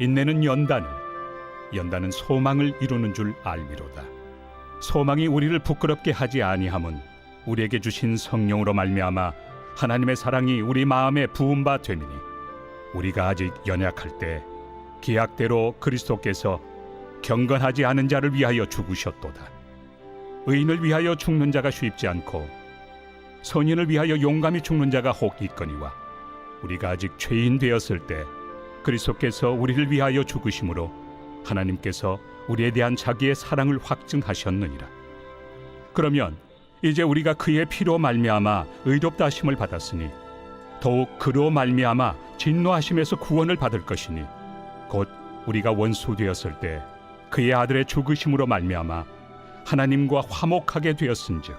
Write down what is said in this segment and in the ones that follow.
인내는 연단을 연단은 소망을 이루는 줄 알미로다. 소망이 우리를 부끄럽게 하지 아니함은 우리에게 주신 성령으로 말미암아 하나님의 사랑이 우리 마음에 부은 바 됨이니 우리가 아직 연약할 때 기약대로 그리스도께서 경건하지 않은 자를 위하여 죽으셨도다. 의인을 위하여 죽는 자가 쉽지 않고 선인을 위하여 용감히 죽는 자가 혹 있거니와 우리가 아직 죄인 되었을 때 그리스도께서 우리를 위하여 죽으심으로 하나님께서 우리에 대한 자기의 사랑을 확증하셨느니라. 그러면 이제 우리가 그의 피로 말미암아 의롭다 하심을 받았으니 더욱 그로 말미암아 진노하심에서 구원을 받을 것이니 곧 우리가 원수 되었을 때 그의 아들의 죽으심으로 말미암아 하나님과 화목하게 되었은즉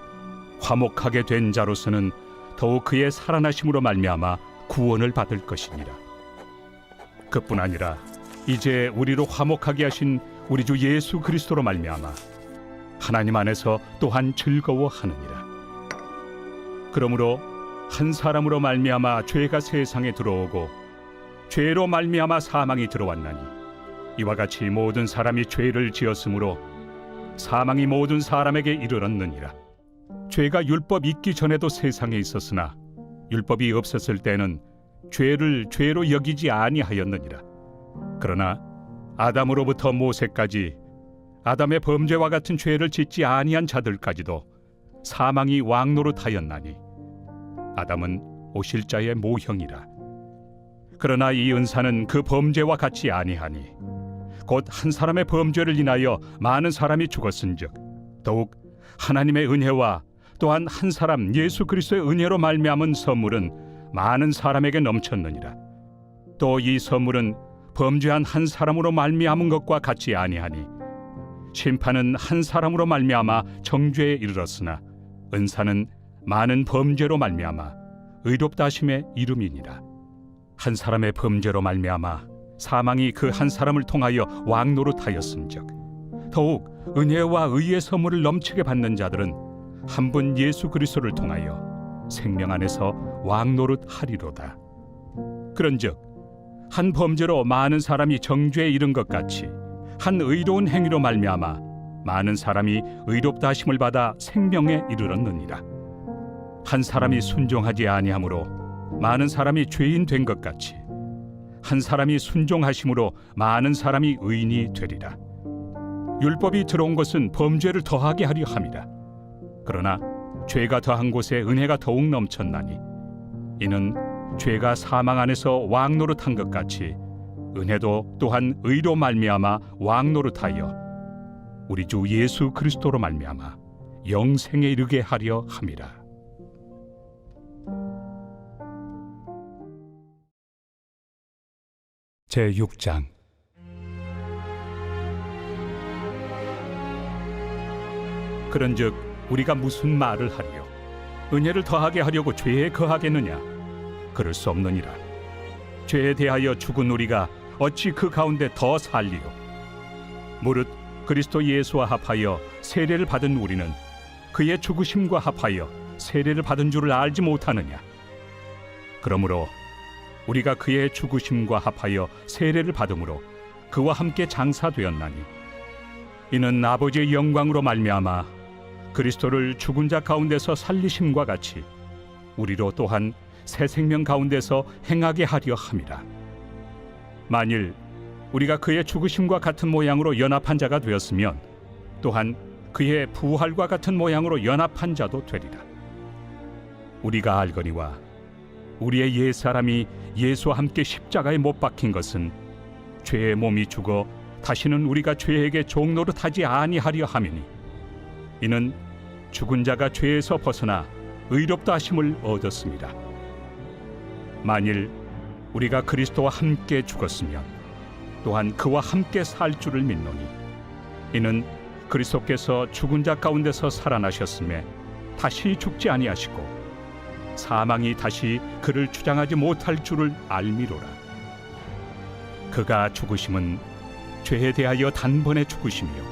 화목하게 된 자로서는 더욱 그의 살아나심으로 말미암아 구원을 받을 것이니라. 그뿐 아니라 이제 우리로 화목하게 하신 우리 주 예수 그리스도로 말미암아 하나님 안에서 또한 즐거워하느니라. 그러므로 한 사람으로 말미암아 죄가 세상에 들어오고 죄로 말미암아 사망이 들어왔나니 이와 같이 모든 사람이 죄를 지었으므로 사망이 모든 사람에게 이르렀느니라. 죄가 율법 있기 전에도 세상에 있었으나 율법이 없었을 때는 죄를 죄로 여기지 아니하였느니라. 그러나 아담으로부터 모세까지 아담의 범죄와 같은 죄를 짓지 아니한 자들까지도 사망이 왕노릇하였나니 아담은 오실 자의 모형이라. 그러나 이 은사는 그 범죄와 같이 아니하니 곧 한 사람의 범죄를 인하여 많은 사람이 죽었은즉 더욱 하나님의 은혜와 또한 한 사람 예수 그리스도의 은혜로 말미암은 선물은 많은 사람에게 넘쳤느니라. 또 이 선물은 범죄한 한 사람으로 말미암은 것과 같이 아니하니 심판은 한 사람으로 말미암아 정죄에 이르렀으나 은사는 많은 범죄로 말미암아 의롭다 하심의 이름이니라. 한 사람의 범죄로 말미암아 사망이 그 한 사람을 통하여 왕노릇하였음즉 더욱 은혜와 의의 선물을 넘치게 받는 자들은 한 분 예수 그리스도를 통하여 생명 안에서 왕노릇 하리로다. 그런즉 한 범죄로 많은 사람이 정죄에 이른 것 같이 한 의로운 행위로 말미암아 많은 사람이 의롭다 하심을 받아 생명에 이르렀느니라. 한 사람이 순종하지 아니하므로 많은 사람이 죄인 된 것 같이 한 사람이 순종하심으로 많은 사람이 의인이 되리라. 율법이 들어온 것은 범죄를 더하게 하려 함이라. 그러나 죄가 더한 곳에 은혜가 더욱 넘쳤나니 이는 죄가 사망 안에서 왕 노릇한 것 같이 은혜도 또한 의로 말미암아 왕 노릇하여 우리 주 예수 그리스도로 말미암아 영생에 이르게 하려 함이라. 제 6장 그런즉 우리가 무슨 말을 하리요? 은혜를 더하게 하려고 죄에 거하겠느냐? 그럴 수 없느니라. 죄에 대하여 죽은 우리가 어찌 그 가운데 더 살리요? 무릇 그리스도 예수와 합하여 세례를 받은 우리는 그의 죽으심과 합하여 세례를 받은 줄을 알지 못하느냐? 그러므로 우리가 그의 죽으심과 합하여 세례를 받음으로 그와 함께 장사되었나니 이는 아버지의 영광으로 말미암아 그리스도를 죽은 자 가운데서 살리심과 같이 우리로 또한 새 생명 가운데서 행하게 하려 함이라. 만일 우리가 그의 죽으심과 같은 모양으로 연합한 자가 되었으면 또한 그의 부활과 같은 모양으로 연합한 자도 되리라. 우리가 알거니와 우리의 옛 사람이 예수와 함께 십자가에 못 박힌 것은 죄의 몸이 죽어 다시는 우리가 죄에게 종노릇하지 아니하려 함이니 이는 죽은 자가 죄에서 벗어나 의롭다 하심을 얻었습니다. 만일 우리가 그리스도와 함께 죽었으면 또한 그와 함께 살 줄을 믿노니 이는 그리스도께서 죽은 자 가운데서 살아나셨음에 다시 죽지 아니하시고 사망이 다시 그를 주장하지 못할 줄을 알미로라 그가 죽으심은 죄에 대하여 단번에 죽으시며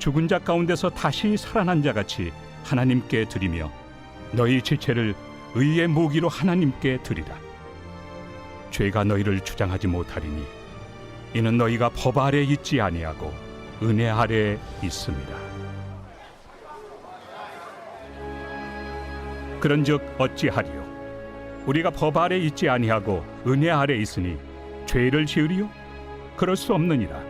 죽은 자 가운데서 다시 살아난 자 같이 하나님께 드리며 너희 지체를 의의 무기로 하나님께 드리라. 죄가 너희를 주장하지 못하리니 이는 너희가 법 아래 있지 아니하고 은혜 아래 있습니다. 그런즉 어찌하리요? 우리가 법 아래 있지 아니하고 은혜 아래 있으니 죄를 지으리요? 그럴 수 없느니라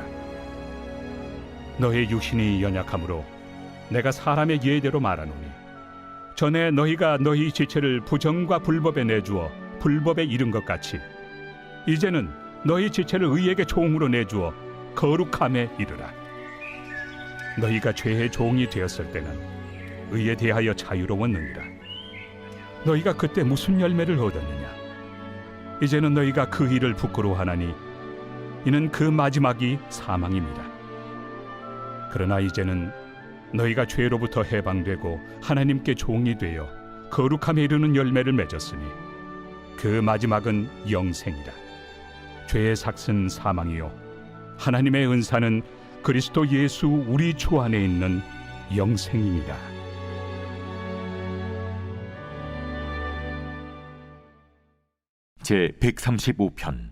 너희 육신이 연약함으로 내가 사람의 예대로 말하노니 전에 너희가 너희 지체를 부정과 불법에 내주어 불법에 이른 것 같이 이제는 너희 지체를 의에게 종으로 내주어 거룩함에 이르라. 너희가 죄의 종이 되었을 때는 의에 대하여 자유로웠느니라. 너희가 그때 무슨 열매를 얻었느냐? 이제는 너희가 그 일을 부끄러워하나니 이는 그 마지막이 사망입니다 그러나 이제는 너희가 죄로부터 해방되고 하나님께 종이 되어 거룩함에 이르는 열매를 맺었으니 그 마지막은 영생이라. 죄의 삭은 사망이요. 하나님의 은사는 그리스도 예수 우리 주 안에 있는 영생입니다. 제 135편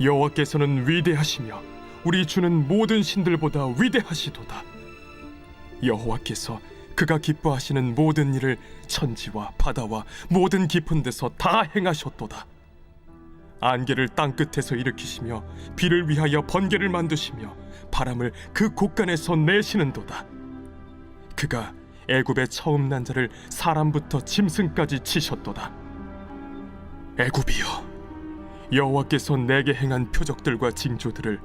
여호와께서는 위대하시며 우리 주는 모든 신들보다 위대하시도다. 여호와께서 그가 기뻐하시는 모든 일을 천지와 바다와 모든 깊은 데서 다 행하셨도다. 안개를 땅 끝에서 일으키시며 비를 위하여 번개를 만드시며 바람을 그 곳간에서 내시는도다. 그가 애굽의 처음 난 자를 사람부터 짐승까지 치셨도다. 애굽이여 여호와께서 내게 행한 표적들과 징조들을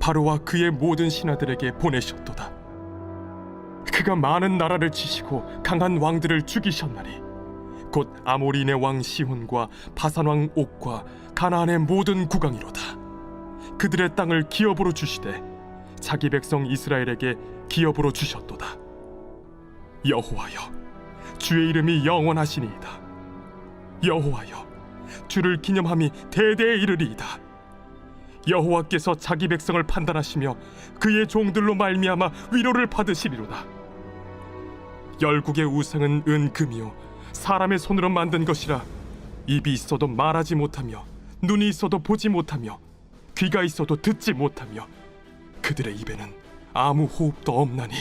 바로와 그의 모든 신하들에게 보내셨도다. 그가 많은 나라를 치시고 강한 왕들을 죽이셨나니 곧 아모리네 왕 시혼과 바산 왕 옥과 가나안의 모든 국왕이로다. 그들의 땅을 기업으로 주시되 자기 백성 이스라엘에게 기업으로 주셨도다. 여호와여, 주의 이름이 영원하시니이다. 여호와여, 주를 기념함이 대대에 이르리이다. 여호와께서 자기 백성을 판단하시며 그의 종들로 말미암아 위로를 받으시리로다. 열국의 우상은 은금이요 사람의 손으로 만든 것이라 입이 있어도 말하지 못하며 눈이 있어도 보지 못하며 귀가 있어도 듣지 못하며 그들의 입에는 아무 호흡도 없나니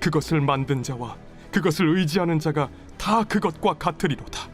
그것을 만든 자와 그것을 의지하는 자가 다 그것과 같으리로다.